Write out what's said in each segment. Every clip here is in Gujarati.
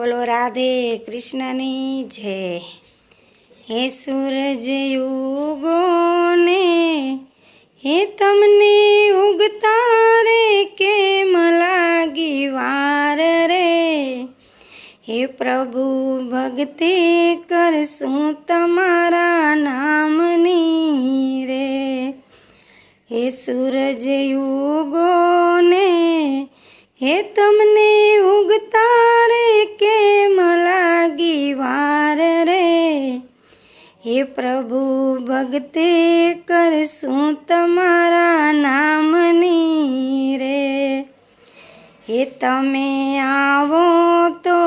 બોલો રાધે કૃષ્ણની જય. હે સૂરજ યુગો ને હે તમને ઉગતા રે કેમ લાગી વાર રે? હે પ્રભુ ભક્તિ કરશું તમારા નામની રે. હે સૂરજ યુગો ને હે તમને ઉગતા રે કેમ લાગી વાર રે? હે પ્રભુ ભગતે કરશું તમારા નામની રે. હે તમે આવો તો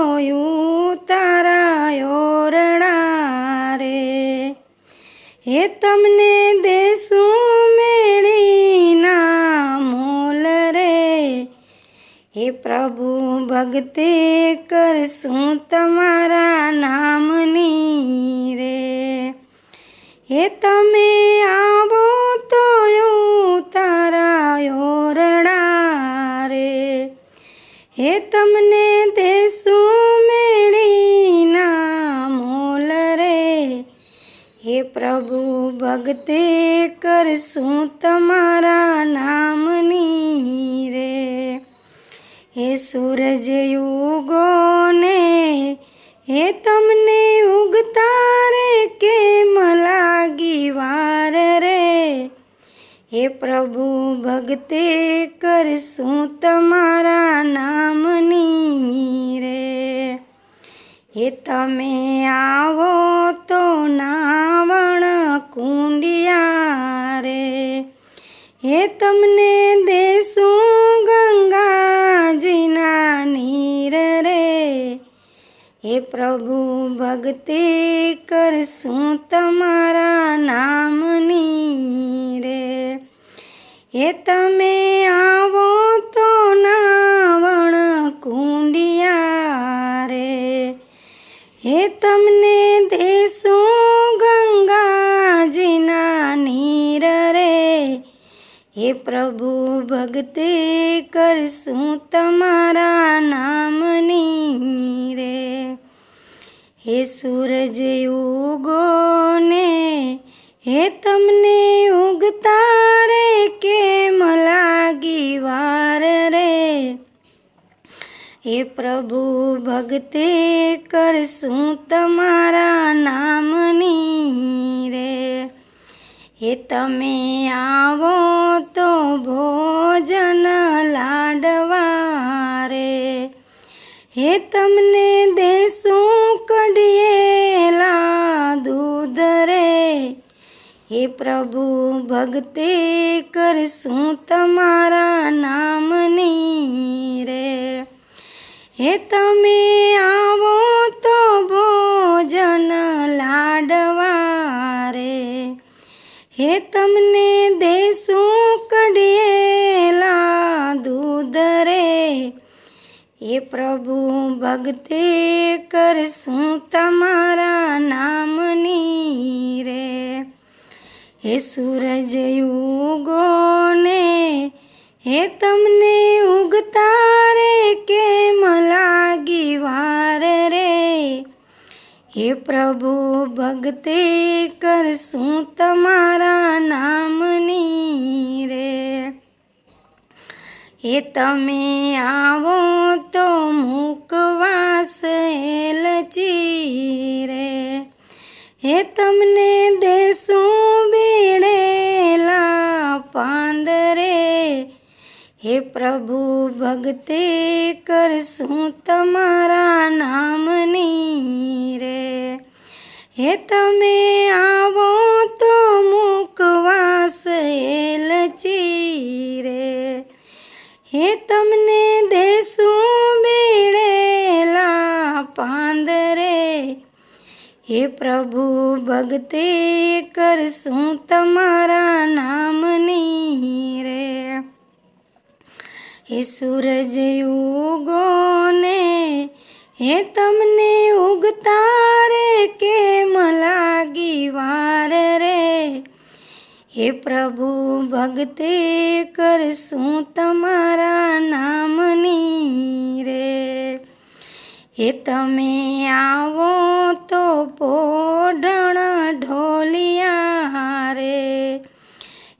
તારા ઓરણા રે. હે તમને દેશું હે પ્રભુ ભગતે કરશું તમારા નામની રે. હે તમે આવો તો તારા ઓરણા રે. હે તમને દેશું મેળીના મોલ રે. હે પ્રભુ ભગતે કરશું તમારા નામની સૂરજ યુગો ને હે તમને ઉગતા રે કેમ લાગી વાર રે? હે પ્રભુ ભગતે કરશું તમારા નામની રે. હે તમે આવો તો નાવણ કુંડિયા રે. હે તમને હે પ્રભુ ભક્તિ કરશું તમારા નામની રે. હે તમે આવો હે પ્રભુ, ભક્તિ કરશું તમારા નામની રે. હે સૂરજ યુગો ને હે તમને ઉગતા રે કેમ લાગી વાર રે. હે પ્રભુ, ભક્તિ કરશું તમારા હે તમે આવો તો ભોજન લાડવા રે. હે તમને દેશું કઢિયેલા દૂધ રે. હે પ્રભુ ભક્તિ કરશું તમારા નામની રે. હે તમે આવો હે પ્રભુ ભગતે કરશું તમારા નામની રે. હે સૂરજ યુગો ને હે તમને ઉગતા રે, કેમ લાગી વાર રે? હે પ્રભુ ભગતે કરશું તમારા નામની રે. હે તમે આવો તો મુકવાસ લચી રે હે તમને દેશું બેડેલા પાંદરે. હે પ્રભુ ભગતે કરશું તમારા નામની રે. હે તમે આવો તો મુકવાસ લચી રે હે તમને દેશું બેડેલા પાંદરે. હે પ્રભુ ભગતે કરશું તમારા નામની રે. હે સૂરજ ઉગોને, હે તમને ઉગતા રે કેમ હે પ્રભુ ભગતે કરશું તમારા નામની રે. હે તમે આવો તો પોઢણ ઢોલિયા રે.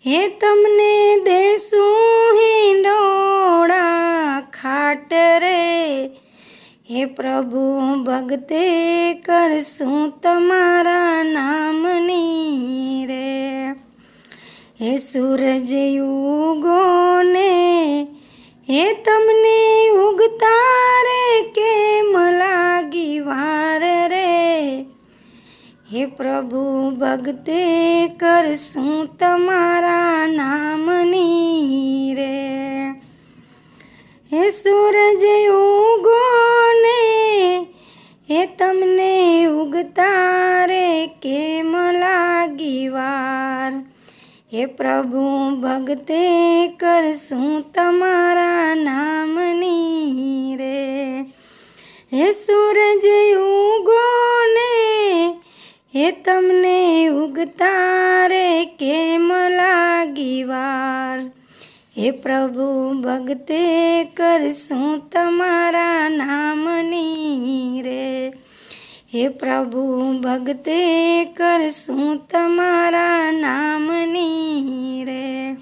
હે તમને દેશું હિંડોળા ખાટ રે. હે પ્રભુ ભગતે કરશું તમારા નામની રે. હે સૂરજ યુગો ને હે તમને ઉગતા રે કેમ લાગી વાર રે? હે પ્રભુ ભગતે કરશું તમારા નામની રે? હે સૂરજ ઉગો ને હે તમને ઉગતા રે કેમ લાગી વાર હે પ્રભુ, ભક્તે કરશું તમારા નામની રે. હે સૂરજ ઉગો ને હે તમને ઉગતા રે કેમ લાગી વાર? હે પ્રભુ, ભક્તે કરશું તમારા નામની રે. હે પ્રભુ ભગતે કરશું તમારા નામની રે?